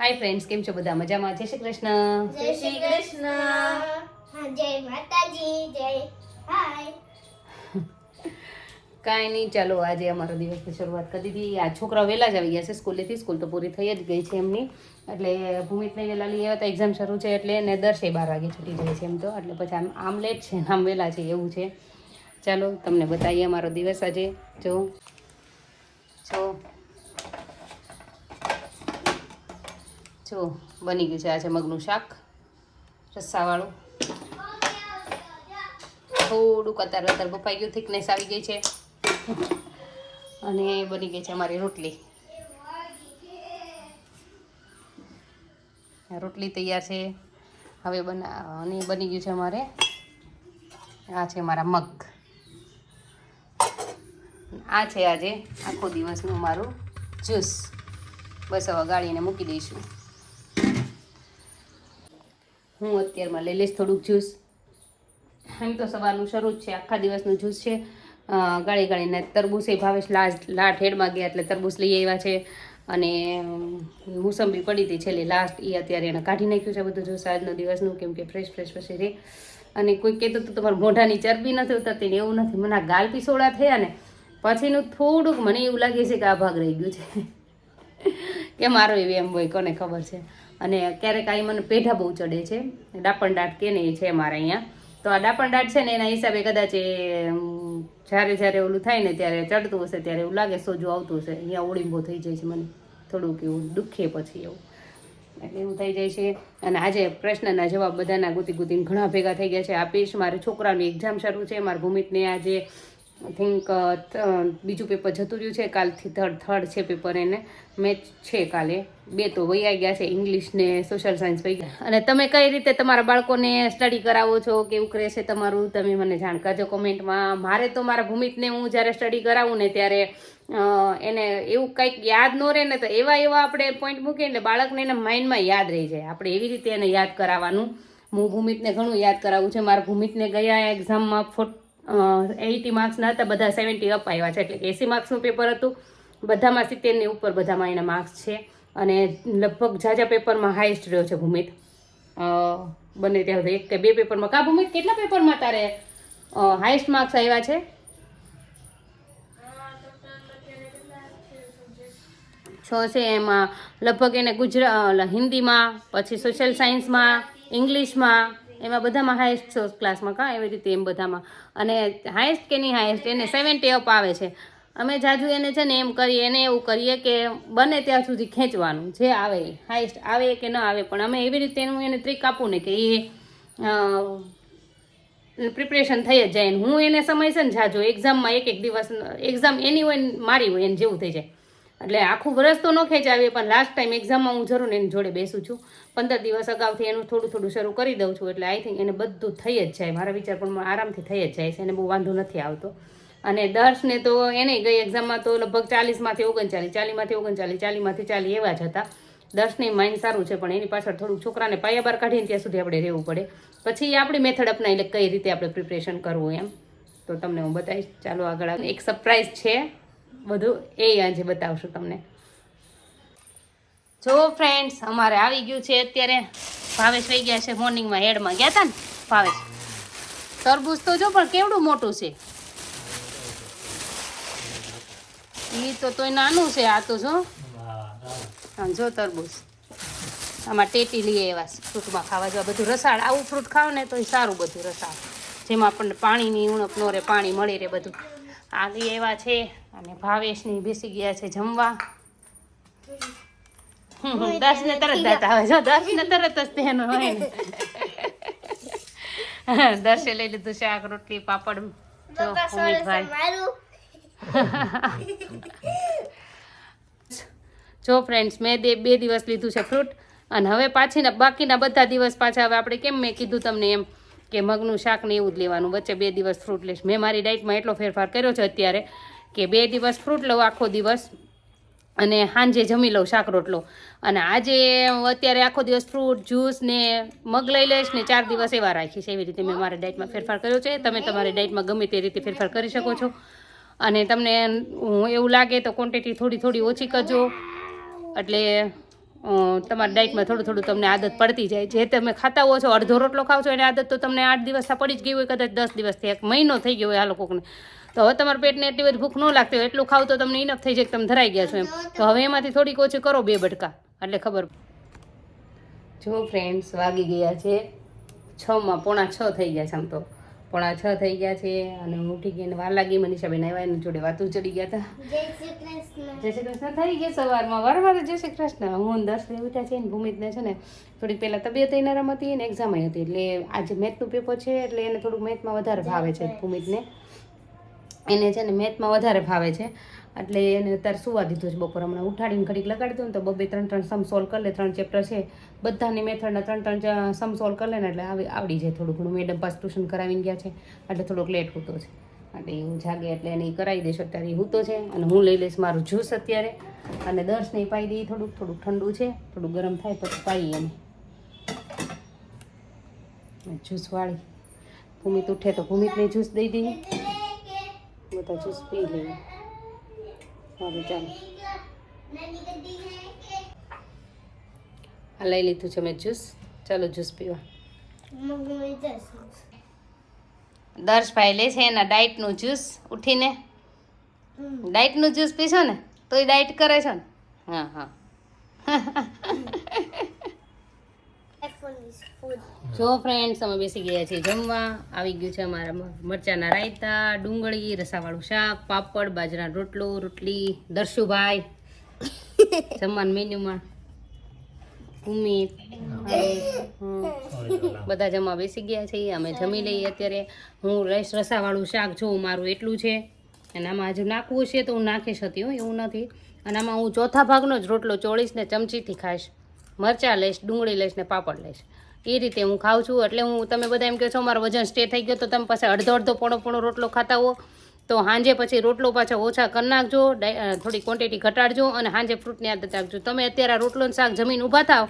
Hi friends કેમ છો બધા? મજામાં? જય શ્રી કૃષ્ણ. જય શ્રી કૃષ્ણ. જય માતાજી જય હાય. કાંઈ નહીં ચાલો આજે અમારો દિવસની શરૂઆત કરી દીધી. આ છોકરાઓ વહેલા જ આવી ગયા છે સ્કૂલેથી. સ્કૂલ તો પૂરી થઈ જ ગઈ છે એમની. એટલે ભૂમિતને વહેલા લઈ આવ્યા તો એક્ઝામ શરૂ છે એટલે એને દસે બાર વાગે છૂટી જાય છે એમ તો. એટલે પછી આમ આમ લેટ છે આમ વહેલા છે એવું છે. ચાલો તમને બતાવીએ અમારો દિવસ આજે. જો જો. જો બની ગયું છે આજે મગનું શાક રસ્સાવાળું થોડુંક અત્યારે અતાર બફાઈ ગયું, થિકનેસ આવી ગઈ છે. અને બની ગઈ છે અમારી રોટલી. રોટલી તૈયાર છે. હવે બના અને બની ગયું છે અમારે. આ છે મારા મગ. આ છે આજે આખો દિવસનું મારું જ્યુસ. બસ હવે ગાળીને મૂકી દઈશું. હું અત્યારમાં લઈ લઈશ થોડુંક જ્યુસ. એમ તો સવારનું શરૂ જ છે, આખા દિવસનું જ્યુસ છે. ગાળી ગાળીને તરબૂચ એ ભાવેશ લાસ્ટ લાટ હેડમાં ગયા એટલે તરબૂચ લઈ આવ્યા છે. અને મોસંબી પડી હતી છેલ્લે લાસ્ટ એ અત્યારે એને કાઢી નાખ્યું છે બધું જ્યુસ આજનો દિવસનું, કેમ કે ફ્રેશ ફ્રેશ પછી રહે અને કોઈ કહેતું હતું તમારા મોઢાની ચરબી નથી ઉતરતી ને એવું નથી. મને ગાલ પીસોડા થયા ને પછીનું થોડુંક મને એવું લાગે છે કે આ ભાગ રહી ગયું છે. કે મારો એવી એમ હોય, કોને ખબર છે. અને ક્યારેક આ મને પેઢા બહુ ચડે છે. ડાપણ દાટ કે ને છે મારા અહીંયા. તો આ ડાપણ દાટ છે ને એના હિસાબે કદાચ એ જ્યારે જ્યારે ઓલું થાય ને ત્યારે ચડતું હશે ત્યારે એવું લાગે સોજો આવતું હશે. અહીંયા ઓળીંબો થઈ જાય છે મને. થોડુંક એવું દુઃખે પછી એવું. એટલે એવું થઈ જાય છે. અને આજે પ્રશ્નના જવાબ બધાના ગુતી ગુતીને ઘણા ભેગા થઈ ગયા છે. આપીશ મારે છોકરાની એક્ઝામ શરૂ છે. મારા ભૂમિતને આજે આઈ થિંક બીજું પેપર જતું રહ્યું છે. કાલથી થર્ડ થર્ડ છે પેપર એને. મેચ છે કાલે. બે તો વૈયા ગયા છે. ઇંગ્લિશ ને સોશિયલ સાયન્સ વહી ગયા. અને તમે કઈ રીતે તમારા બાળકોને સ્ટડી કરાવો છો? કેવું કરે છે તમારું? તમે મને જાણ કરજો કોમેન્ટમાં મારે તો મારા ભૂમિતને હું જ્યારે સ્ટડી કરાવું ને ત્યારે એને એવું કંઈક યાદ ન રહે ને તો એવા એવા આપણે પોઈન્ટ મૂકીએ એટલે બાળકને એના માઇન્ડમાં યાદ રહી જાય. આપણે એવી રીતે એને યાદ કરાવવાનું. હું ભૂમિતને ઘણું યાદ કરાવું છે. મારા ભૂમિતને ગયા એક્ઝામમાં ફોટ એટી માર્ક્સના હતા, બધા સેવન્ટી અપ આવ્યા છે. એટલે એસી માર્ક્સનું પેપર હતું. બધામાં સિત્તેરની ઉપર બધામાં એના માર્ક્સ છે. અને લગભગ ઝાઝા પેપરમાં હાઈએસ્ટ રહ્યો છે ભૂમિત. બને ત્યાં એક કે બે પેપરમાં કા ભૂમિત, કેટલા પેપરમાં તારે હાઈએસ્ટ માર્ક્સ આવ્યા છે? છ છે એમાં. લગભગ એને ગુજરાત હિન્દીમાં, પછી સોશિયલ સાયન્સમાં ઇંગ્લિશમાં એમાં બધામાં હાઈએસ્ટ ક્લાસમાં કાં? એવી રીતે એમ બધામાં. અને હાઈએસ્ટ કે નહીં હાઈએસ્ટ એને સેવન્ટી અપ આવે છે. અમે જાજુ એને છે ને એમ કરીએ, એને એવું કરીએ કે બને ત્યાં સુધી ખેંચવાનું. જે આવે હાઈએસ્ટ આવે કે ન આવે, પણ અમે એવી રીતે એનું એને ટ્રીક આપું ને કે એ પ્રિપરેશન થઈ જ જાય. હું એને સમય છે ને જાજો એક્ઝામમાં એક એક દિવસ એક્ઝામ એની હોય મારી હોય એને જેવું થઈ જાય. એટલે આખું વરસ તો ન ખેંચાવીએ, પણ લાસ્ટ ટાઈમ એક્ઝામમાં હું જરૂર એની જોડે બેસું છું. પંદર દિવસ અગાઉથી એનું થોડું થોડું શરૂ કરી દઉં છું, એટલે આઈ થિંક એને બધું થઈ જ જાય. મારા વિચાર પણ આરામથી થઈ જ જાય છે, એને બહુ વાંધો નથી આવતો. અને દર્શને તો એને ગઈ એક્ઝામમાં તો લગભગ ચાલીસમાંથી ઓગણચાલીસ ચાલીસમાંથી ઓગણચાલીસ, ચાલીમાંથી ચાલી એવા જ હતા. દર્શની માઇન્ડ સારું છે, પણ એની પાછળ થોડુંક છોકરાને પાયા બાર કાઢીને ત્યાં સુધી આપણે રહેવું પડે. પછી આપણી મેથડ અપનાવી એટલે કઈ રીતે આપણે પ્રિપરેશન કરવું એમ. તો તમને હું બતાવીશ. ચાલો આગળ એક સરપ્રાઈઝ છે. બધું એ આજે બતાવશું તમને. જો ફ્રેન્ડ્સ અમારે આવી ગયું છે અત્યારે. ભાવેશ વહી ગયા છે મોર્નિંગમાં હેડમાં. ગયા હતા ને, ભાવેશ? તરબૂચ તો જો, પણ કેવડું મોટું છે? એ તો તોય નાનું છે, આ તો જો. જો તરબૂચ. આમાં ટેટી લઈએ એવા ફ્રૂટમાં ખાવા જવા. બધું રસાળ, આવું ફ્રૂટ ખાવ ને તો સારું બધું રસાળ. જેમાં આપણને પાણીની ઉણપ ન રહે, પાણી મળી રહે બધું. આ લઈ એવા છે અને ભાવેશની બેસી ગયા છે જમવા. હમ, હમ, દર્શને તરત દાંત આવે. જો ને તરત જ તેનું હોય ને. દર્શે લઈ લીધું શાક રોટલી પાપડ. જો જો ફ્રેન્ડ્સ મેં બે દિવસ લીધું છે ફ્રૂટ અને હવે પાછીના બાકીના બધા દિવસ પાછા હવે આપણે કેમ મેં કીધું તમને એમ. કે મગનું શાક ને એવું જ લેવાનું. વચ્ચે બે દિવસ ફ્રૂટ લઈશ મેં મારી ડાયટમાં એટલો ફેરફાર કર્યો છે અત્યારે કે બે દિવસ ફ્રૂટ લઉં આખો દિવસ અને સાંજે જમી લઉં શાક રોટલો. અને આજે અત્યારે આખો દિવસ ફ્રૂટ જ્યુસ ને મગ લઈ લઈશ ને ચાર દિવસ એવા રાખીશ. એવી રીતે મેં મારા ડાયટમાં ફેરફાર કર્યો છે. તમે તમારી ડાયટમાં ગમે તે રીતે ફેરફાર કરી શકો છો. અને તમને એવું લાગે તો ક્વોન્ટિટી થોડી થોડી ઓછી કરજો. એટલે તમારી ડાયટમાં થોડું થોડું તમને આદત પડતી જાય. જે તમે ખાતા હો છો, અડધો રોટલો ખાવ છો, એની આદત તો તમને આઠ દિવસ પડી જ ગઈ હોય, કદાચ દસ દિવસથી, એક મહિનો થઈ ગયો હોય આ લોકોને. તો હવે તમારા પેટને એટલી બધી ભૂખ ન લાગતી હોય, એટલું ખાવ તો તમને ઇનફ થઈ જાય કે તમે ધરાઈ ગયા છો એમ. તો હવે એમાંથી થોડીક ઓછી કરો બે બટકા, એટલે ખબર જો ફ્રેન્ડ્સ વાગી ગયા છે, છમાં પોણા છ થઈ ગયા છે આમ તો. પોણા છ થઈ ગયા છે અને હું ઉઠી ગઈ અને વાર લાગી મનીષાબેન આવ્યા એની જોડે વાતું ચડી ગયા હતા. જય શ્રી કૃષ્ણ. જય શ્રી કૃષ્ણ. થઈ ગયા સવારમાં. વારવાર જય શ્રી કૃષ્ણ. હું દસ વાગે ઉઠ્યા છે ને ભૂમિતને છે ને થોડીક પહેલાં તબિયત નરમ હતી ને એક્ઝામ હતી. એટલે આજે મેથનું પેપર છે એટલે એને થોડુંક મેથમાં વધારે ભાવે છે ભૂમિતને. એને છે ને મેથમાં વધારે ભાવે છે. એટલે એને અત્યારે સુવા દીધું છે બપોર. હમણાં ઉઠાડીને ઘડીક લગાડી દઉં ને તો બબે ત્રણ ત્રણ સમ સોલ્વ કરી લે. ત્રણ ચેપ્ટર છે. બધાની મેથડના ત્રણ ત્રણ સમ સોલ્વ કરી લે ને એટલે આવી, આવડી જાય થોડું ઘણું. મેડમ પાસ ટ્યુશન કરાવીને ગયા છે. એટલે થોડોક લેટ હૂતો છે. એટલે હું જાગે એટલે એને કરાવી દઈશ અત્યારે ઈ હૂતો છે અને હું લઈ લઈશ મારું જ્યુસ અત્યારે. અને દર્શને પાઈ દઈએ થોડુંક. થોડુંક ઠંડુ છે. થોડું ગરમ થાય પછી પાઈએ એને. જ્યુસ વાળી. ભૂમિત ઉઠે તો ભૂમિતને જ્યુસ દઈ દઈએ. બધા જ્યુસ પી લઈએ સારું ચાલો આ લઈ લીધું છે મેં જ્યુસ ચાલો જ્યુસ પીવા દર્શભાઈ લે છે એના ડાયટનું જ્યુસ ઉઠીને ડાયટનું જ્યુસ પીશો ને તોય ડાયટ કરે છે ને હા હા જો ફ્રેન્ડ્સ અમે બેસી ગયા છીએ જમવા. આવી ગયું છે અમારા મરચાના રાયતા, ડુંગળી, રસાવાળું શાક, પાપડ, બાજરાનો રોટલો, રોટલી, દર્શુભાઈ. જમવાનું મેન્યુમાં. ઉમિત. બધા જમવા બેસી ગયા છીએ. અમે જમી લઈએ અત્યારે. હું રસ, રસાવાળું શાક જોઉં, મારું એટલું છે. અને આમાં હજુ નાખવું છે તો હું નાખીશ હતી હો એવું નથી. અને આમાં હું ચોથા ભાગનો જ રોટલો ચોળીશ ને ચમચીથી ખાઈશ. મરચાં લઈશ, ડુંગળી લઈશ ને પાપડ લઈશ. એ રીતે હું ખાઉં છું. એટલે હું, તમે બધા એમ કહો છો, મારું વજન સ્ટે થઈ ગયો તો તમે પાસે અડધો અડધો પોણો પોણો રોટલો ખાતા હો. તો સાંજે પછી રોટલો પાછો ઓછા કરી નાખજો થોડી ક્વોન્ટિટી ઘટાડજો અને સાંજે ફ્રૂટની આદત રાખજો. તમે અત્યારે રોટલોનું શાક જમીન ઊભા થાવ,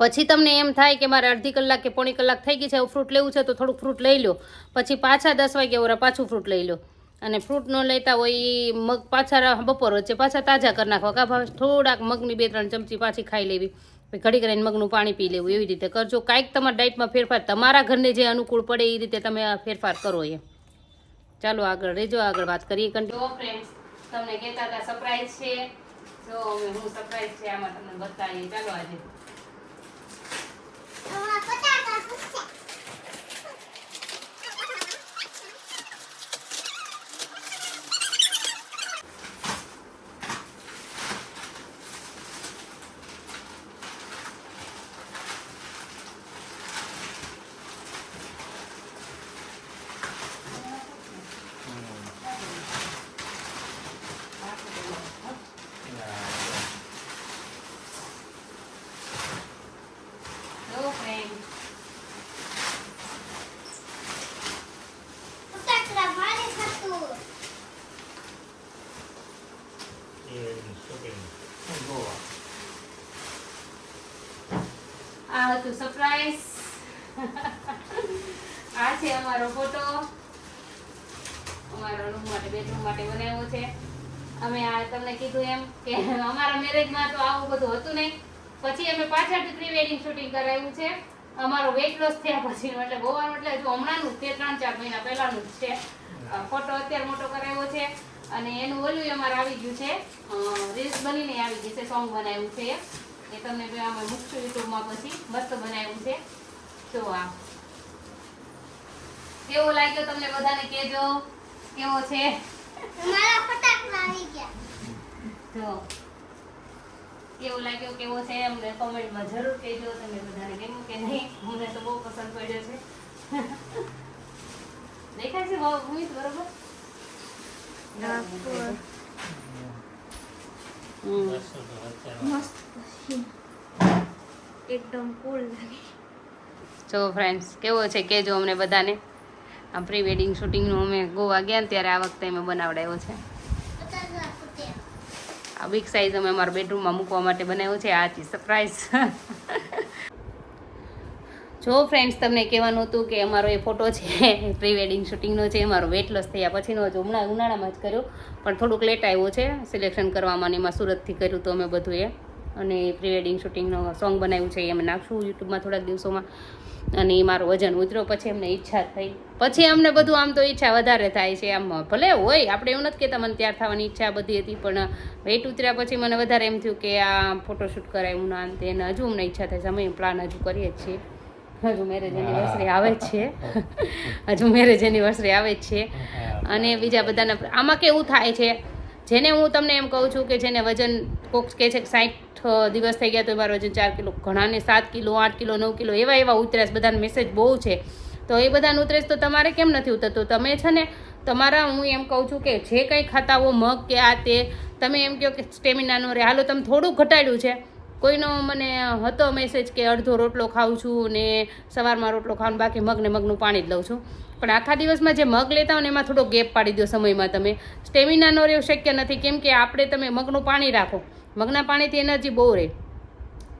પછી તમને એમ થાય કે મારે અડધી કલાક કે પોણી કલાક થઈ ગઈ છે ફ્રૂટ લેવું છે તો થોડુંક ફ્રૂટ લઈ લો. પછી પાછા દસ વાગે ઓરા પાછું ફ્રૂટ લઈ લો. અને ફ્રૂટ ન લેતા હોય એ મગ પાછા બપોર વચ્ચે પાછા તાજા કરી નાખવા. કા ભાવે થોડાક મગની બે ત્રણ ચમચી પાછી ખાઈ લેવી. પછી ઘડી કરીને મગનું પાણી પી લેવું. એવી રીતે કરજો. કાંઈક તમારા ડાયટમાં ફેરફાર, તમારા ઘરને જે અનુકૂળ પડે એ રીતે તમે ફેરફાર કરો એ ચાલો આગળ રહેજો આગળ વાત કરીએ. ફ્રેન્ડ્સ તમને કહેતા હતા સરપ્રાઈઝ છે. જો હું સરપ્રાઈઝ છે, આમાં તમને બતાવીએ. ચાલો આજે અમારા પટાકા પૂછે જો ફ્રેન્ડ પટાકડા મારે ખાતું અમારો અમે તમને કીધું એમ કે અમારા મેરેજમાં તો આવું બધું હતું નહીં. પછી અમે પાછળથી પ્રી શૂટિંગ કરાવ્યું છે. અમારો વેઇટ લોસ થયા પછી એટલે ગોવાનું એટલે હજુ હમણાંનું તે ત્રણ, ચાર મહિના પહેલાનું જ છે. ફોટો અત્યારે મોટો કરાવ્યો છે. અને એનું ઓલું અમારે આવી ગયું છે રીલ્સ બનીને આવી ગઈ છે સોંગ બનાવ્યું છે એ. તમને અમે મૂકશું યુટ્યુબમાં પછી મસ્ત બનાવ્યું છે. જો આ. કેવો લાગ્યો તમને બધાને કેજો કેવો છે? મારા ફટાકડા આવી ગયા. જો. કેવો લાગ્યો કેવો છે? અમને કોમેન્ટમાં જરૂર કહેજો તમને બધાને ગમ્યું કે નહીં? મને તો બહુ પસંદ પડ્યો છે. દેખાય છે બહુ ભૂમિત બરોબર હમ મસ્ત એકદમ કુલ લાગે જો ફ્રેન્ડ્સ કેવો છે કહેજો અમને બધાને? આ પ્રી વેડિંગ શૂટિંગનું અમે ગોવા ગયા ત્યારે આ વખતે અમે બનાવડાવ્યો છે. આ બિગ સાઇઝ અમે અમારા બેડરૂમમાં મૂકવા માટે બનાવ્યો છે. આ છે સરપ્રાઈઝ જો ફ્રેન્ડ્સ તમને કહેવાનું હતું કે અમારો એ ફોટો છે પ્રી વેડિંગ શૂટિંગનો છે અમારો વેટ લોસ થયા પછીનો જ હમણાં ઉનાળામાં જ કર્યો, પણ થોડુંક લેટ આવ્યો છે સિલેક્શન કરવામાં એમાં સુરતથી કર્યું તો અમે બધું એ. અને પ્રી વેડિંગ શૂટિંગનો સોંગ બનાવ્યું છે, એ અમે નાખશું યુટ્યુબમાં થોડાક દિવસોમાં. અને એ મારો વજન ઉતર્યો, પછી અમને ઈચ્છા થઈ. પછી અમને બધું આમ તો ઈચ્છા વધારે થાય છે, આમ ભલે હોય, આપણે એવું નથી કહેતા મને ત્યાર થવાની ઈચ્છા બધી હતી, પણ વેટ ઉતર્યા પછી મને વધારે એમ થયું કે આ ફોટોશૂટ કરાય ના તે હજુ અમને ઈચ્છા થાય છે સમય પ્લાન હજુ કરીએ જ છીએ. હજુ મેરેજ એનિવર્સરી આવે જ છે. હજુ મેરેજ એનિવર્સરી આવે જ છે અને બીજા બધાના આમાં કેવું થાય છે? જેને હું તમને એમ કહું છું કે જેને વજન કોક કહે છે કે સાઠ દિવસ થઈ ગયા તો મારું વજન ચાર કિલો ઘણાને સાત કિલો આઠ કિલો નવ કિલો એવા એવા ઉતરેશ બધાને મેસેજ બહુ છે. તો એ બધાને ઉતરેશ તો તમારે કેમ નથી ઉતરતું? તમે છે ને તમારા હું એમ કહું છું કે જે કંઈ ખાતા હો મગ કે આ તે તમે એમ કહો કે સ્ટેમિનાનો રહે હાલો તમે થોડું ઘટાડ્યું છે. કોઈનો મને હતો મેસેજ કે અડધો રોટલો ખાઉં છું ને સવારમાં રોટલો ખાવાનું બાકી મગને મગનું પાણી જ લઉં છું. પણ આખા દિવસમાં જે મગ લેતા હોય ને એમાં થોડો ગેપ પાડી દો સમયમાં તમે. સ્ટેમિનાનો રહેવું શક્ય નથી, કેમ કે આપણે તમે મગનું પાણી રાખો. મગના પાણીથી એનર્જી બહુ રહે.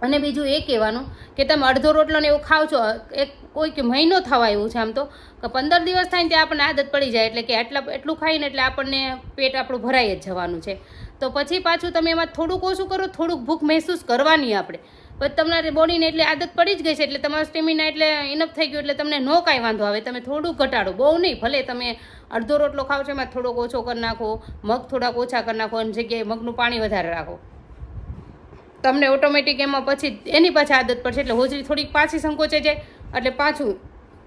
અને બીજું એ કહેવાનું કે તમે અડધો રોટલો ને એવું ખાવ છો, એક કોઈક મહિનો થવા એવું છે આમ તો. કે પંદર દિવસ થાય ને ત્યાં આપણને આદત પડી જાય એટલે કે આટલા, એટલું ખાઈને એટલે આપણને પેટ આપણું ભરાઈ જ જવાનું છે. તો પછી પાછું તમે એમાં થોડુંક ઓછું કરો, થોડુંક ભૂખ મહેસૂસ કરવાની આપણે. પછી તમારે બોડીને એટલે આદત પડી જ ગઈ છે, એટલે તમારું સ્ટેમિના એટલે ઇનફ થઈ ગયું, એટલે તમને નો કાંઈ વાંધો આવે. તમે થોડુંક ઘટાડો, બહુ નહીં, ભલે તમે અડધો રોટલો ખાવ છો એમાં થોડોક ઓછો કરી નાખો, મગ થોડાક ઓછા કરી નાખો અને જગ્યાએ મગનું પાણી વધારે રાખો. તમને ઓટોમેટિક એમાં પછી એની પાછી આદત પડશે, એટલે હોજરી થોડીક પાછી સંકોચે જાય, એટલે પાછું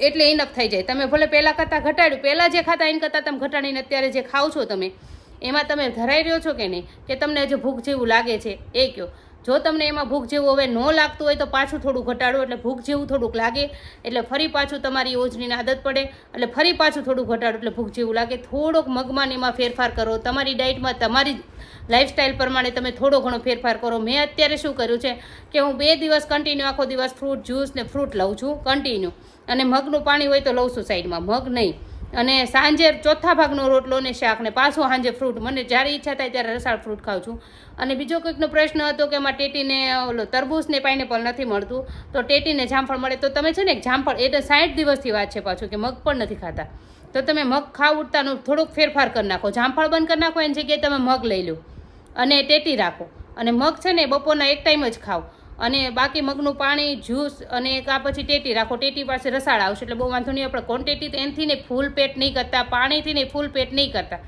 એટલે ઇનફ થઈ જાય. તમે ભલે પહેલાં કરતાં ઘટાડ્યું, પહેલાં જે ખાતા એના કરતાં તમે ઘટાડીને અત્યારે જે ખાવ છો તમે એમાં તમે ધરાઈ રહ્યો છો કે નહીં? કે તમને હજુ ભૂખ જેવું લાગે છે? એ કહો જો તમને એમાં ભૂખ જેવું હવે ન લાગતું હોય તો પાછું થોડું ઘટાડો, એટલે ભૂખ જેવું થોડુંક લાગે, એટલે ફરી પાછું તમારી યોજનીની આદત પડે, એટલે ફરી પાછું થોડું ઘટાડો, એટલે ભૂખ જેવું લાગે. થોડોક મગમાં એમાં ફેરફાર કરો. તમારી ડાયટમાં તમારી લાઈફસ્ટાઈલ પ્રમાણે તમે થોડો ઘણો ફેરફાર કરો. મેં અત્યારે શું કર્યું છે કે હું બે દિવસ કન્ટિન્યુ આખો દિવસ ફ્રૂટ જ્યુસ ને ફ્રૂટ લઉં છું કન્ટિન્યુ અને મગનું પાણી હોય તો લઉં છું સાઈડમાં મગ નહીં. અને સાંજે ચોથા ભાગનો રોટલો ને શાક ને પાછો સાંજે ફ્રૂટ મને જ્યારે ઈચ્છા થાય ત્યારે રસાળ ફ્રૂટ ખાઉં છું. અને બીજો કોઈકનો પ્રશ્ન હતો કે એમાં ટેટીને ઓલો તરબૂચ ને પાઇનેપલ નથી મળતું, તો ટેટીને જામફળ મળે. તો તમે છે ને જામફળ એટલે સાઠ દિવસથી વાત છે પાછું કે મગ પણ નથી ખાતા. તો તમે મગ ખાવ ઉઠતાનું થોડુંક ફેરફાર કરી નાખો. જામફળ બંધ કરી નાખો, એની જગ્યાએ તમે મગ લઈ લો અને ટેટી રાખો. અને મગ છે ને બપોરના એક ટાઈમ જ ખાઓ. અને બાકી મગનું પાણી, જ્યુસ અને કાં પછી ટેટી, રાખો ટેટી પાસે રસાળ આવશે એટલે બહુ વાંધો નહીં, આપણે ક્વોન્ટિટી તો એનથી ને ફૂલ પેટ નહીં કરતા, પાણીથી ને ફૂલ પેટ નહીં કરતા.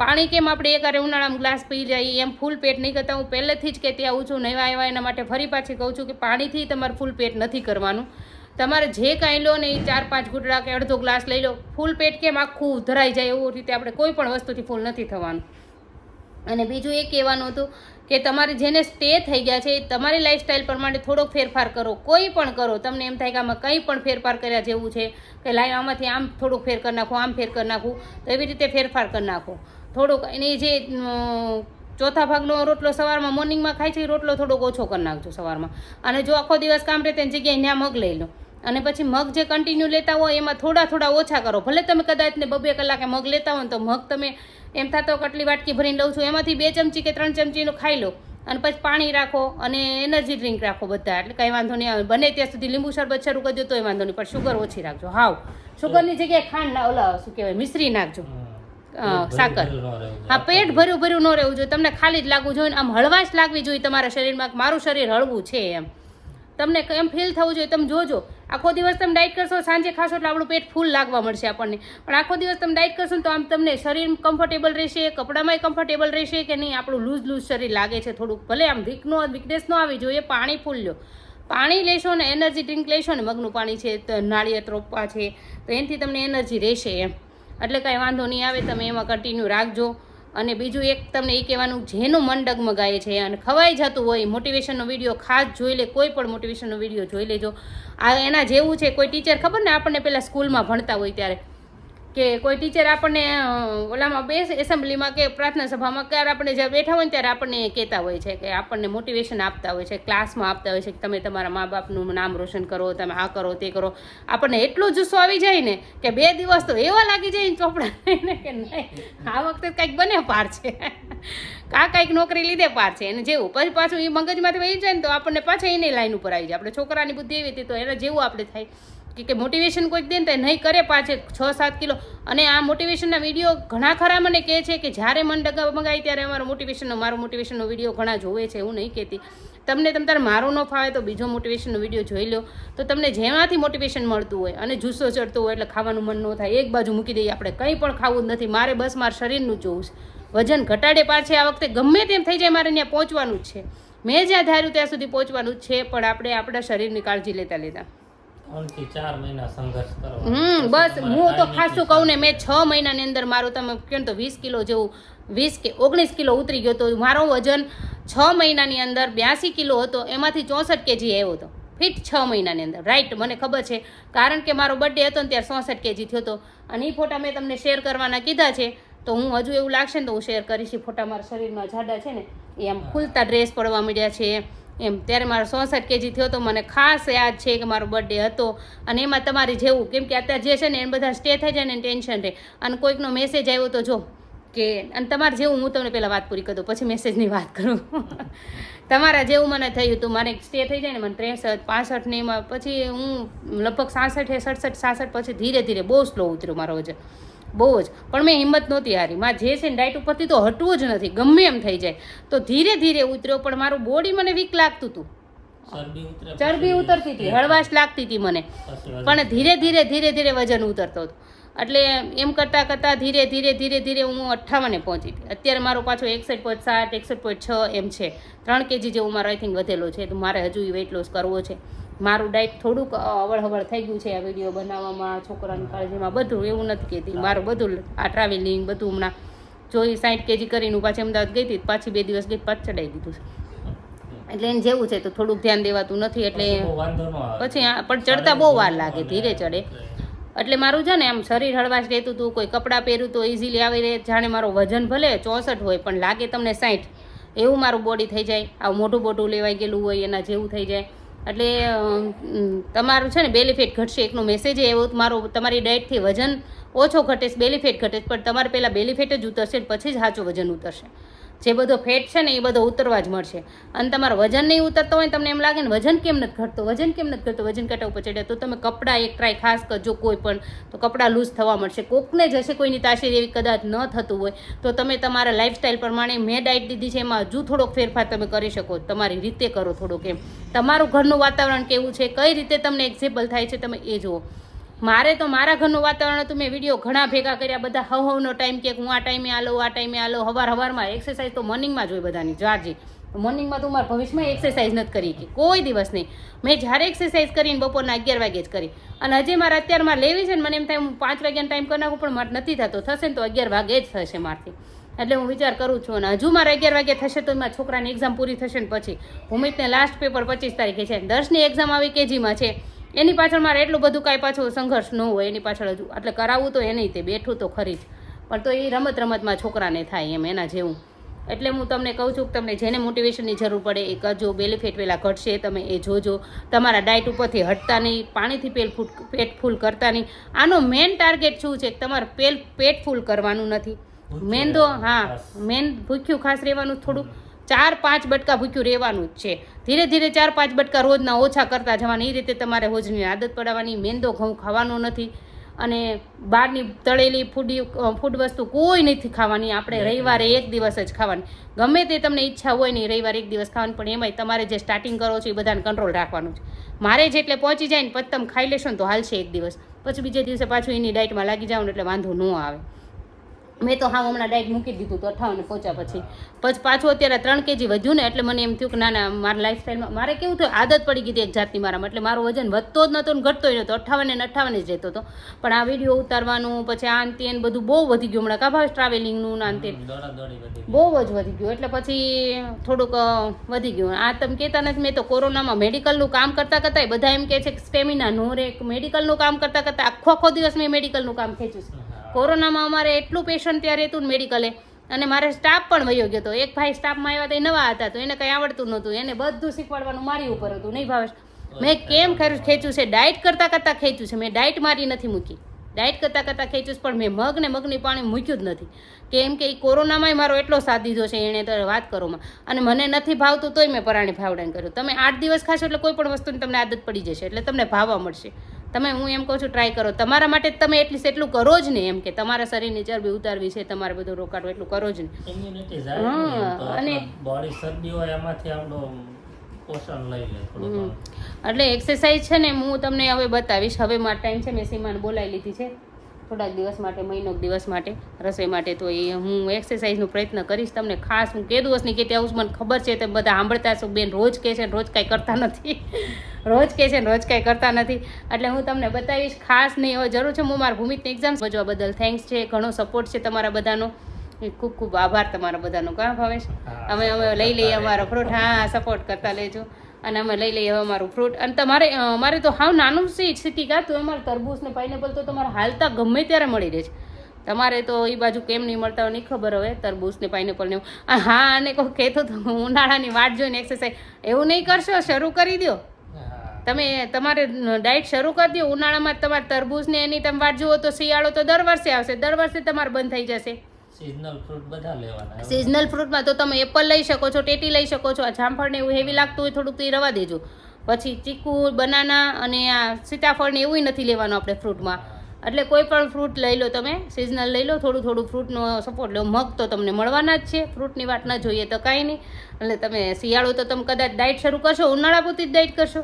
પાણી કેમ આપણે એક ઉનાળામાં ગ્લાસ પી જઈએ એમ ફૂલ પેટ નહીં કરતા. હું પહેલેથી જ કહેતી આવું છું, નવા આવ્યા એના માટે ફરી પાછી કહું છું કે પાણીથી તમારે ફૂલ પેટ નથી કરવાનું. તમારે જે કાંઈ લો ને એ ચાર પાંચ ઘૂંટડા કે અડધો ગ્લાસ લઈ લો, ફૂલ પેટ કેમ આખું ધરાઈ જાય, એવું રીતે આપણે કોઈ પણ વસ્તુથી ફૂલ નથી થવાનું. અને બીજું એ કહેવાનું હતું કે તમારે જેને સ્ટે થઈ ગયા છે એ તમારી લાઈફસ્ટાઈલ પ્રમાણે થોડોક ફેરફાર કરો. કોઈ પણ કરો. તમને એમ થાય કે આમાં કંઈ પણ ફેરફાર કર્યા જેવું છે કે લાઈ આમાંથી આમ થોડુંક ફેર કરી નાખું, આમ ફેર કરી નાખું, તો એવી રીતે ફેરફાર કરી નાખો. થોડુંક એની જે ચોથા ભાગનો રોટલો સવારમાં મોર્નિંગમાં ખાય છે એ રોટલો થોડોક ઓછો કરી નાખજો સવારમાં. અને જો આખો દિવસ કામ રહે તેની જગ્યાએ ત્યાં મગ લઈ લો. અને પછી મગ જે કન્ટિન્યુ લેતા હોય એમાં થોડા થોડા ઓછા કરો. ભલે તમે કદાચ ને બબે કલાકે મગ લેતા હોય ને તો મગ તમે એમ થતો કટલી વાટકી ભરીને લઉં છું. એમાંથી બે ચમચી કે ત્રણ ચમચીનું ખાઈ લો. અને પછી પાણી રાખો અને એનર્જી ડ્રિંક રાખો બધા. એટલે કંઈ વાંધો નહીં આવે. બને ત્યાં સુધી લીંબુ શરબત શરૂ કરજો તોય વાંધો નહીં પણ શુગર ઓછી રાખજો. હાવ. શુગરની જગ્યાએ ખાંડ ના ઓલા શું કહેવાય મિશ્રી નાખજો. સાકર. હા પેટ ભર્યું ભર્યું ન રહેવું જોઈએ. તમને ખાલી જ લાગવું જોઈએ આમ હળવાશ લાગવી જોઈએ તમારા શરીરમાં મારું શરીર હળવું છે એમ. તમને એમ ફીલ થવું જોઈએ. તમે જોજો. આખો દિવસ તમે ડાયટ કરશો, સાંજે ખાશો એટલે આપણું પેટ ફૂલ લાગવા મળશે આપણને. પણ આખો દિવસ તમે ડાયટ કરશો તો આમ તમને શરીર કમ્ફર્ટેબલ રહેશે, કપડામાંય કમ્ફર્ટેબલ રહેશે કે નહીં? આપણું લૂઝ લૂઝ શરીર લાગે છે થોડુંક. ભલે આમ વીકનો વીકનેસ ન આવી જોઈએ, પાણી ફૂલ લો. પાણી લેશો ને એનર્જી ડ્રિંક લેશો ને, મગનું પાણી છે નાળિયેર રોપવા છે, તો એનાથી તમને એનર્જી રહેશે એમ. એટલે કાંઈ વાંધો નહીં આવે, તમે એમાં કન્ટિન્યુ રાખજો. અને બીજું એક તમને એ કહેવાનું, જેનું મન ડગમગાય છે અને ખવાઈ જતું હોય મોટિવેશનનો વીડિયો ખાસ જોઈ લે, કોઈ પણ મોટિવેશનનો વીડિયો જોઈ લેજો. આ એના જેવું છે, કોઈ ટીચર ખબર ને આપણને પહેલાં સ્કૂલમાં ભણતા હોય ત્યારે. કે કોઈ ટીચર આપણને ઓલામાં બેસ એસેમ્બલીમાં કે પ્રાર્થના સભામાં ક્યારે આપણે જ્યારે બેઠા હોય ત્યારે આપણને કહેતા હોય છે કે આપણને મોટિવેશન આપતા હોય છે, ક્લાસમાં આપતા હોય છે કે તમે તમારા મા બાપનું નામ રોશન કરો, તમે આ કરો, તે કરો. આપણને એટલો જુસ્સો આવી જાય ને કે બે દિવસ તો એવા લાગી જાય ને ચોપડા લઈને કે નહીં, આ વખતે કંઈક બને પાર છે. કા કંઈક નોકરી લીધે પાર છે. અને જેવું પછી પાછું એ મગજમાંથી વહી જાય ને તો આપણને પાછા એની લાઈન ઉપર આવી જાય. આપણે છોકરાની બુદ્ધિ એવી હતી તો એને જેવું આપણે થાય. કે કે મોટિવેશન કોઈક દે ને તો નહીં કરે પાછે છ સાત કિલો. અને આ મોટિવેશનના વીડિયો ઘણા ખરા મને કહે છે કે જ્યારે મન ડગા મગાય ત્યારે અમારો મોટિવેશનનો મારો મોટિવેશનનો વીડિયો ઘણા જોવે છે હું નહીં કહેતી. તમને તમ તારે મારો ન ફાવે તો બીજો મોટિવેશનનો વીડિયો જોઈ લો તો તમને જેમાંથી મોટિવેશન મળતું હોય અને જુસ્સો ચડતો હોય એટલે ખાવાનું મન ન થાય, એક બાજુ મૂકી દઈએ આપણે. કંઈ પણ ખાવું નથી. મારે બસ મારા શરીરનું જોવું છે. વજન ઘટાડે પાછે આ વખતે ગમે તેમ થઈ જાય મારે ત્યાં પહોંચવાનું જ છે. મેં જ્યાં ધાર્યું ત્યાં સુધી પહોંચવાનું જ છે, પણ આપણે આપણા શરીરની કાળજી લેતા લેતા. હમ બસ હું તો ખાસું કહું ને મેં છ મહિનાની અંદર મારું તમે કેમ તો વીસ કિલો જેવું વીસ કે ઓગણીસ કિલો ઉતરી ગયો તો મારો વજન છ મહિનાની અંદર બ્યાસી કિલો હતો એમાંથી ચોસઠ કેજી આવ્યો હતો ફિટ છ મહિનાની અંદર રાઈટ મને ખબર છે. કારણ કે મારો બર્થડે હતો ને ત્યારે ચોસઠ કેજી થયો હતો અને એ ફોટા મેં તમને શેર કરવાના કીધા છે. તો હું હજુ એવું લાગશે ને તો હું શેર કરીશ. ફોટા મારા શરીરમાં જાડા છે ને એ આમ ખુલતા ડ્રેસ પડવા મળ્યા છે. એમ, ત્યારે મારો ચોસઠ કેજી થયો તો મને ખાસ યાદ છે કે મારો બર્થડે હતો અને એમાં તમારી જેવું, કેમ કે અત્યારે જે છે ને એને બધા સ્ટે થઈ જાય ને ટેન્શન રહે. અને કોઈકનો મેસેજ આવ્યો તો જો, કે, અને તમારે જેવું હું તમને પહેલાં વાત પૂરી કરું, પછી મેસેજની વાત કરું. તમારા જેવું મને થયું હતું મારે સ્ટે થઈ જાય ને, મને ત્રેસઠ, પાસઠ ને એમાં પછી હું લગભગ સાસઠ, સડસઠ, સાસઠ પછી ધીરે ધીરે બહુ સ્લો ઉતર્યો મારો વજન બહુ જ. પણ મેં હિંમત નહોતી હારી. માં જે છે ને ડાયટ ઉપરથી તો હટવું જ નથી. ગમે એમ થઈ જાય. તો ધીરે ધીરે ઉતર્યો પણ મારું બોડી મને વીક લાગતું હતું ચરબી ઉતરતી હતી. હળવાશ લાગતી હતી મને. પણ ધીરે ધીરે ધીરે ધીરે વજન ઉતરતો હતો. એટલે એમ કરતાં કરતાં ધીરે ધીરે ધીરે ધીરે હું અઠ્ઠાવને પહોંચી હતી અત્યારે મારો પાછો એકસઠ પોઈન્ટ સાત એકસઠ પોઈન્ટ છ એમ છે. ત્રણ કેજી જેવું મારો આઈ થિંક વધેલો છે. તો મારે હજુ વેઇટ લોસ કરવો છે. મારું ડાયટ થોડુંક અવળ હવળ થઈ ગયું છે આ વીડિયો બનાવવામાં છોકરાની કાળજીમાં બધું એવું નથી કહેતી. મારું બધું આ ટ્રાવેલિંગ બધું હમણાં જોઈ સાઠ કેજી કરીને પાછી અમદાવાદ ગઈ હતી પાછી બે દિવસ ગઈ પાછ ચડાવી દીધું છે. એટલે એને જેવું છે તો થોડુંક ધ્યાન દેવાતું નથી એટલે પછી આ પણ ચડતા બહુ વાર લાગે ધીરે ચડે. એટલે મારું છે ને આમ શરીર હળવાશ રહેતું હતું કોઈ કપડાં પહેર્યું તો ઇઝીલી આવી રહે જાણે મારો વજન ભલે ચોસઠ હોય પણ લાગે તમને સાઠ એવું મારું બોડી થઈ જાય. આવું મોઢું બોઢું લેવાઈ ગયેલું હોય એના જેવું થઈ જાય. એટલે તમારું છે ને બેનિફિટ ઘટશે. એકનો મેસેજ એવો, મારો, તમારી ડાયટથી વજન ઓછો ઘટે છે, બેનિફિટ ઘટે પણ તમારે પહેલાં બેનિફિટ જ ઉતરશે પછી જ સાચું વજન ઉતરશે. જે બધો ફેટ છે ને એ બધો ઉતરવા જ મળશે. અને તમારો વજન નહીં ઉતરતો હોય તમને એમ લાગે ને વજન કેમ નથી ઘટતો? વજન કેમ નથી ઘટતો? વજન કાંટા ઉપર ચડ્યા તો તમે કપડાં એક ટ્રાય ખાસ કરજો કોઈ પણ, તો કપડાં લૂઝ થવા મળશે. કોકને જશે કોઈની તાસીર એવી કદાચ ન થતું હોય, તો તમે તમારા લાઇફસ્ટાઈલ પ્રમાણે મેં ડાયટ દીધી છે, એમાં હજુ થોડોક ફેરફાર તમે કરી શકો. તમારી રીતે કરો થોડોક એમ. તમારું ઘરનું વાતાવરણ કેવું છે? કઈ રીતે તમને એક્ઝેબલ થાય છે? તમે એ જુઓ. મારે તો મારા ઘરનું વાતાવરણ હતું. મેં વીડિયો ઘણા ભેગા કર્યા. બધા હવ હવનો ટાઈમ કે હું આ ટાઈમે આ લઉં આ ટાઈમે આલો. હવાર હવારમાં એક્સરસાઇઝ તો મોર્નિંગમાં જ હોય બધાની. જારજી મોર્નિંગમાં તો મારા ભવિષ્યમાં એક્સરસાઇઝ નથી કરી કે કોઈ દિવસ નહીં. મેં જ્યારે એક્સરસાઇઝ કરીને બપોરના અગિયાર વાગે જ કરી. અને હજી મારે અત્યારમાં લેવી છે ને, મને એમ થાય હું પાંચ વાગ્યાનો ટાઈમ કરી નાખું, પણ મારે નથી થતો. થશે ને તો અગિયાર વાગે જ થશે મારથી. એટલે હું વિચાર કરું છું. અને હજુ મારે અગિયાર વાગે થશે તો મારા છોકરાની એક્ઝામ પૂરી થશે ને પછી. ભૂમિતને લાસ્ટ પેપર પચીસ તારીખે છે. દસની એક્ઝામ આવી કેજીમાં છે. એની પાછળ મારે એટલું બધું કાંઈ પાછું સંઘર્ષ ન હોય એની પાછળ હજુ. એટલે કરાવવું તો એ નહીં તે બેઠું તો ખરી જ. પણ તો એ રમત રમતમાં છોકરાને થાય એમ એના જેવું. એટલે હું તમને કહું છું કે તમને જેને મોટિવેશનની જરૂર પડે એ કરજો બેનિફિટ પહેલાં ઘટશે તમે એ જોજો. તમારા ડાયટ ઉપરથી હટતા નહીં પાણીથી પેલ ફૂટ પેટ ફૂલ કરતા નહીં. આનો મેઇન ટાર્ગેટ શું છે? કે તમારે પેલ પેટ ફૂલ કરવાનું નથી. મેન તો હા મેન ભૂખ્યું ખાસ રહેવાનું થોડું. ચાર પાંચ બટકા ભૂખ્યું રહેવાનું જ છે. ધીરે ધીરે ચાર પાંચ બટકા રોજના ઓછા કરતા જવાના. એ રીતે તમારે રોજની આદત પડાવવાની. મેંદો ઘઉં ખાવાનો નથી. અને બહારની તળેલી ફૂડી ફૂડ વસ્તુ કોઈ નથી ખાવાની. આપણે રવિવારે એક દિવસ જ ખાવાની. ગમે તે તમને ઈચ્છા હોય ને રવિવારે એક દિવસ ખાવાની પણ એમાંય તમારે જે સ્ટાર્ટિંગ કરો છો એ બધાને કંટ્રોલ રાખવાનું છે. મારે જેટલે પહોંચી જાય ને પછી તમે ખાઈ લેશો ને તો હાલશે એક દિવસ. પછી બીજે દિવસે પાછું એની ડાયટમાં લાગી જાવ ને એટલે વાંધો ન આવે. મેં તો હા હમણાં ડાયટ મૂકી દીધું તો અઠાવન પહોંચ્યા પછી. પછી પાછું અત્યારે ત્રણ કેજી વધ્યું ને એટલે મને એમ થયું કે ના ના મારા લાઈફસ્ટાઈલમાં મારે કેવું થયું? આદત પડી ગઈ હતી એક જાતની મારામાં. એટલે મારું વજન વધતો જ નહોતો ને ઘટતો નહોતો. અઠાવન ને અઠાવન જ રહેતો હતો. પણ આ વીડિયો ઉતારવાનું પછી આ અંતે બધું બહુ વધી ગયું. હમણાં કાભાસ ટ્રાવેલિંગનું ના બધી બહુ જ વધી ગયું. એટલે પછી થોડુંક વધી ગયું. આ તમે કહેતા નથી મેં તો કોરોનામાં મેડિકલનું કામ કરતાં કરતાં બધા એમ કહે છે કે સ્ટેમિના નો રે. મેડિકલનું કામ કરતાં કરતાં આખો આખો દિવસ મેં મેડિકલનું કામ ખેંચ્યું છે. કોરોનામાં અમારે એટલું પેશન્ટ ત્યાં રહેતું મેડિકલે અને મારે સ્ટાફ પણ વયો ગયો હતો એક ભાઈ સ્ટાફમાં આવ્યા તો એ નવા હતા તો એને કંઈ આવડતું નહોતું. એને બધું શીખવાડવાનું મારી ઉપર હતું. નહીં ભાવેશ? મેં કેમ ખરું ખેંચ્યું છે? ડાયટ કરતાં કરતાં ખેંચ્યું છે. મેં ડાયટ મારી નથી મૂકી. ડાયટ કરતાં કરતાં ખેંચ્યું છે પણ મેં મગ ને મગની પાણી મૂક્યું જ નથી. કેમ કે એ કોરોનામાંય મારો એટલો સાથ દીધો છે એણે તો વાત કરોમાં. અને મને નથી ભાવતું તોય મેં પરાણે ભાવડાને કર્યું. તમે આઠ દિવસ ખાશો એટલે કોઈ પણ વસ્તુની તમને આદત પડી જશે. એટલે તમને ભાવવા મળશે. તમે હું એમ કહું છું ટ્રાય કરો. તમારા માટે તમે એટલીસ્ટ એટલું કરો જ ને એમ કે તમારા શરીરની ચરબી ઉતારવી છે તમારે બધું રોકાડવું એટલું કરો જ ને. હા, અને- બોડી શરદી હોય એમાંથી આપણો પોષણ લઈ લે. એટલે એક્સરસાઇઝ છે ને હું તમને હવે બતાવીશ. હવે મારો ટાઈમ છે મેં સીમાને બોલાવી લીધી છે. થોડાક દિવસ માટે મહિનો દિવસ માટે રસોઈ માટે તો એ હું એક્સરસાઇઝનો પ્રયત્ન કરીશ. તમને ખાસ હું કે હશે કે આવું છું, મને ખબર છે તો બધા સાંભળતા છો બેન રોજ કહે છે ને રોજ કાંઈ કરતા નથી. રોજ કહે છે ને રોજ કાંઈ કરતા નથી. એટલે હું તમને બતાવીશ ખાસ નહીં હવે જરૂર છે હું મારા ભૂમિતની એક્ઝામ ભજવા બદલ થેન્ક્સ છે ઘણો સપોર્ટ છે તમારા બધાનો. ખૂબ ખૂબ આભાર તમારા બધાનો કાં ભાવેશ? અમે અમે લઈ લઈએ અમારો ફ્રૂટ હા સપોર્ટ કરતા લેજો અને અમે લઈ લઈએ હવે અમારું ફ્રૂટ અને તમારે અમારે તો હાવ નાનું છે સિટી કા તો અમારે તરબૂચ ને પાઇનેપલ તો તમારે હાલતા ગમે ત્યારે મળી રહે છે. તમારે તો એ બાજુ કેમ નહીં મળતા હોય નહીં ખબર હવે તરબૂચ ને પાઇનેપલ ને હા અને કોઈ કહેતો તો ઉનાળાની વાટ જોઈને એક્સરસાઇઝ એવું નહીં કરશો શરૂ કરી દો તમે તમારે ડાયટ શરૂ કરી દો ઉનાળામાં તમારે તરબૂચ ને એની તમે વાટ જુઓ તો શિયાળો તો દર વર્ષે આવશે દર વર્ષે તમારે બંધ થઈ જશે. સિઝનલ ફ્રૂટમાં તો તમે એપલ લઈ શકો છો, ટેટી લઈ શકો છો, આ જામફળ ને એવું હેવી લાગતું હોય થોડુંક એ રવા દેજો. પછી ચીકુ બનાના અને આ સીતાફળ ને એવું નથી લેવાનું આપણે ફ્રૂટમાં એટલે કોઈ પણ ફ્રૂટ લઈ લો તમે સિઝનલ લઈ લો, થોડું થોડું ફ્રૂટનો સપોર્ટ લો. મગ તો તમને મળવાના જ છે ફ્રૂટની વાત ન જોઈએ તો કાંઈ નહીં. એટલે તમે શિયાળો તો તમે કદાચ ડાયટ શરૂ કરશો ઉનાળા પૂરતી જ ડાયટ કરશો.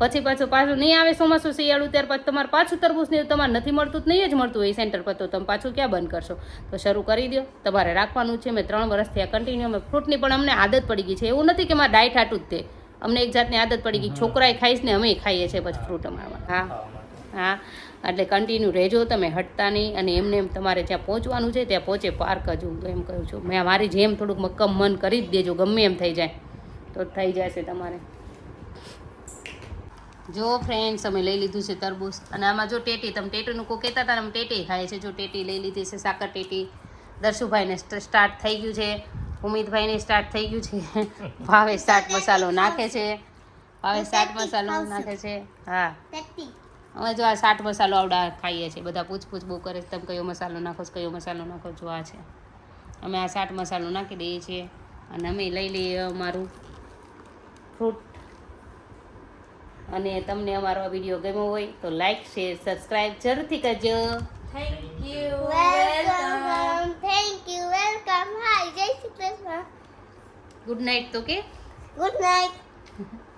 પછી પાછું પાછું નહીં આવે ચોમાસું શિયાળું ત્યાર પછી તમારે પાછું તરબૂચ નહીં તમારે નથી મળતું, નહીં જ મળતું હોય સેન્ટર પર, તો તમે પાછું ક્યાં બંધ કરશો? તો શરૂ કરી દો તમારે રાખવાનું છે, મેં ત્રણ વર્ષથી આ કન્ટિન્યુ અમે ફ્રૂટની પણ અમને આદત પડી ગઈ છે. એવું નથી કે મારે ડાયટ આટું જ તે. અમને એક જાતની આદત પડી ગઈ, છોકરાએ ખાઈશ ને અમે ખાઈએ છીએ પછી ફ્રૂટ અમારામાં. હા હા. એટલે કન્ટિન્યુ રહેજો, તમે હટતા નહીં અને એમને એમ તમારે જ્યાં પહોંચવાનું છે, ત્યાં પહોંચે પાર કરજો હું એમ કહું છું. મેં મારી જેમ થોડુંક મક્કમ મન કરી જ દેજો, ગમે એમ થઈ જાય. તો થઈ જશે તમારે. જો ફ્રેન્ડ્સ અમે લઈ લીધું છે તરબૂચ. અને આમાં જો ટેટી તમે ટેટીનું કોઈ કહેતા હતા ને અમે ટેટી ખાય છે જો ટેટી લઈ લીધી છે સાકર ટેટી. દર્શુભાઈને સ્ટાર્ટ થઈ ગયું છે. ઉમિતભાઈને સ્ટાર્ટ થઈ ગયું છે. ભાવે ચાટ મસાલો નાખે છે. ભાવે ચાટ મસાલો નાખે છે. હા. અમે જો આ ચાટ મસાલો આવડા ખાઈએ છીએ. બધા પૂછ પૂછ બહુ કરે છે. તમે કયો મસાલો નાખો છો કયો મસાલો નાખો છો? આ છે. અમે આ ચાટ મસાલો નાખી દઈએ છીએ. અને અમે લઈ લઈએ અમારું ફ્રૂટ અને તમને અમારો વીડિયો ગમ્યો હોય તો લાઈક શેર સબસ્ક્રાઈબ જરૂરથી કરજો. Thank you welcome thank you welcome hi જય શ્રી કૃષ્ણ ગુડ નાઇટ તો કે? Good night